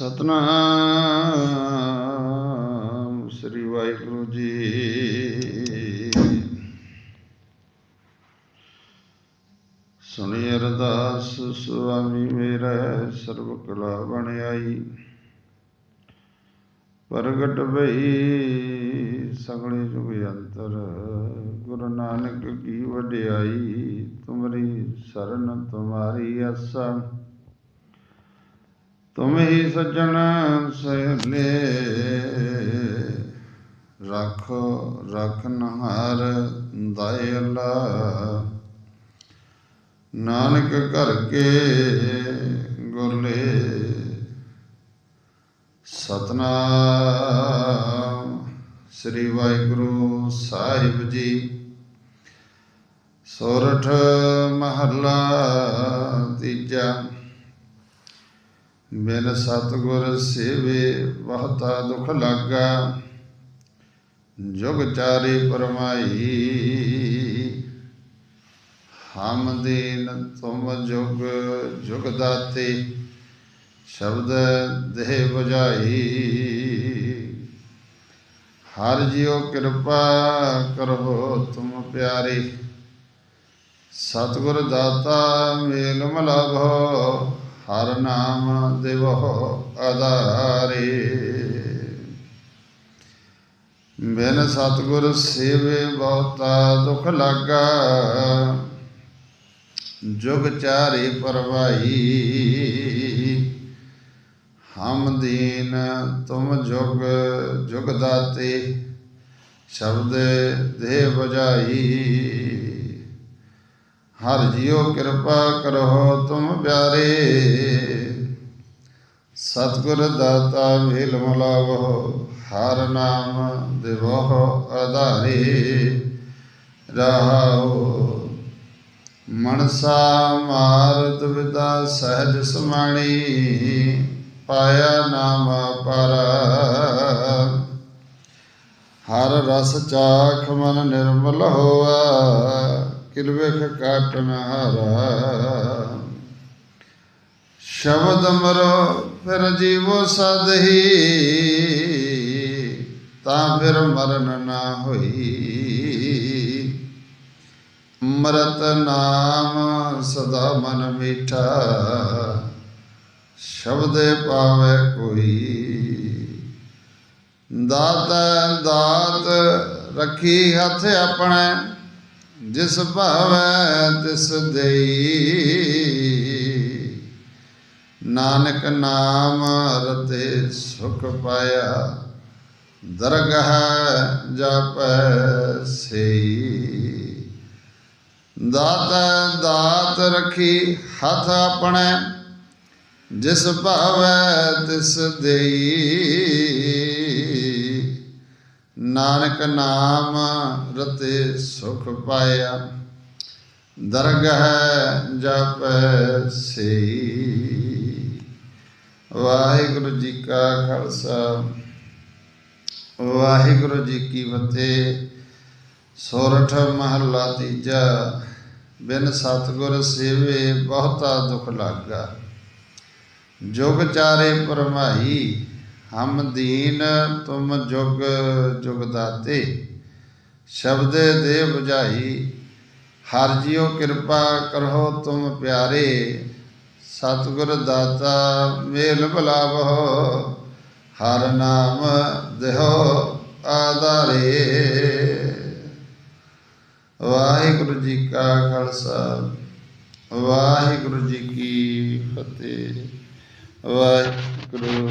ਸਤਨਾਮ ਸ੍ਰੀ ਵਾਹਿਗੁਰੂ ਜੀ। ਸੁਣੀ ਅਰਦਾਸ, ਸੁਆਮੀ ਮੇਰਾ ਸਰਬ ਕਲਾ ਬਣ ਪ੍ਰਗਟ ਭਈ ਸਗਲੇ ਜੁਗ ਅੰਤਰ, ਗੁਰੂ ਨਾਨਕ ਕੀ ਵਡਿਆਈ, ਤੁਮਰੀ ਸਰਨ ਤੁਮਾਰੀ ਆਸਾ। ਤੁਮ ਹੀ ਸੱਜਣ ਸਹਲੇ। ਰੱਖੋ ਰਖਨਹਾਰ ਦਾਇ ਅੱਲਾ। ਨਾਨਕ ਘਰ ਕੇ ਗੁਰਲੇ। ਸਤਨਾਮ ਸ੍ਰੀ ਵਾਹਿਗੁਰੂ ਸਾਹਿਬ ਜੀ। ਸੋਰਠ ਮਹੱਲਾ ਤੀਜਾ। ਬਿਨ ਸਤਗੁਰ ਸੇਵੇ ਬਹੁਤਾ ਦੁਖ ਲਾਗਾ, ਜੁਗ ਚਾਰੇ ਪਰਮਾਈ। ਹਮ ਦੀਨ ਤੁਮ ਜੁਗ ਜੁਗ ਦਾਤੇ, ਸ਼ਬਦ ਦੇਹ ਬੁਝਾਈ। ਹਰ ਜਿਉ ਕਿਰਪਾ ਕਰੋ ਤੁਮ ਪਿਆਰੇ, ਸਤਿਗੁਰ ਦਾਤਾ ਮੇਲ ਮਲਾਭੋ। ਹਰ ਨਾਮ ਦੇਵੋ ਆਧਾਰੇ। ਬਿਨ ਸਤਿਗੁਰ ਸੇਵੇ ਬਹੁਤਾ ਦੁਖ ਲਾਗਾ। ਜੁਗ ਚਾਰੇ ਪਰਵਾਈ ਹਮ ਦੀਨ ਤੁਮ ਜੁਗ ਜੁਗ ਦਾਤੇ, ਸ਼ਬਦ ਦੇ ਬਜਾਈ ਹਰ ਜੀਓ ਕਿਰਪਾ ਕਰੋ ਤੁਮ ਪਿਆਰੇ। ਸਤਿਗੁਰ ਦਾਤਾ ਮੇਲ ਮਲਾਵੋ, ਹਰ ਨਾਮ ਦਿਵੋ ਆਧਾਰੇ। ਰਹਾਓ ਮਨਸਾ ਮਾਰਤ ਵਿਦਾ ਸਹਿਜ ਸਮਾਣੀ, ਪਾਇਆ ਨਾਮ ਪਰ ਹਰ ਰਸ ਚਾਖ ਮਨ ਨਿਰਮਲ ਹੋਆ ਕਿਲਵੇਖ ਕਾਟਨ ਹਾਰਾ ਸ਼ਬਦ ਮਰੋ ਫਿਰ ਜੀਵੋ ਸਦਹੀ ਤਾਂ ਫਿਰ ਮਰਨ ਨਾ ਹੋਈ ਮਰਤ ਨਾਮ ਸਦਾ ਮਨ ਮੀਠਾ ਸ਼ਬਦੇ ਪਾਵੇ ਕੋਈ ਦਾਤ ਦਾਤ ਰੱਖੀ ਹੱਥ ਆਪਣੇ ਜਿਸ ਭਾਵੈ ਤਿਸ ਦੇਈ। ਨਾਨਕ ਨਾਮ ਰਤੇ ਸੁਖ ਪਾਇਆ, ਦਰਗਹ ਜਪੈ ਸਈ। ਦਾਤ ਦਾਤ ਰਖੀ ਹੱਥ ਆਪਣੇ, ਜਿਸ ਭਾਵੈ ਤਿਸ ਦੇਈ। ਨਾਨਕ ਨਾਮ ਰਤੇ ਸੁਖ ਪਾਇਆ, ਦਰਗਹ ਜਪੈ ਸਈ। ਵਾਹਿਗੁਰੂ ਜੀ ਕਾ ਖਾਲਸਾ, ਵਾਹਿਗੁਰੂ ਜੀ ਕੀ ਫਤਿਹ। ਸੋਰਠ ਮਹੱਲਾ ਤੀਜਾ, ਬਿਨ ਸਤਗੁਰ ਸੇਵੇ ਬਹੁਤਾ ਦੁਖ ਲਾਗਾ। ਜੁਗ ਚਾਰੇ ਪਰਮਾਈ ਹਮ ਦੀਨ ਤੁਮ ਜੁਗ ਜੁਗ ਦਾਤੇ, ਸ਼ਬਦ ਦੇ 부ਝਾਈ ਹਰ ਜਿਉ ਕਿਰਪਾ ਕਰੋ ਤੁਮ ਪਿਆਰੇ, ਸਤਗੁਰ ਦਾਤਾ ਮੇਲ ਬਲਾਵੋ ਹਰ ਨਾਮ ਦੇਹੋ ਆਧਾਰੇ। ਵਾਹਿਗੁਰੂ ਜੀ ਕਾ ਖਾਲਸਾ, ਵਾਹਿਗੁਰੂ ਜੀ ਕੀ ਫਤਿਹ, ਵਾਹਿਗੁਰੂ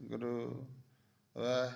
ਗੁਰੂ ਵੈ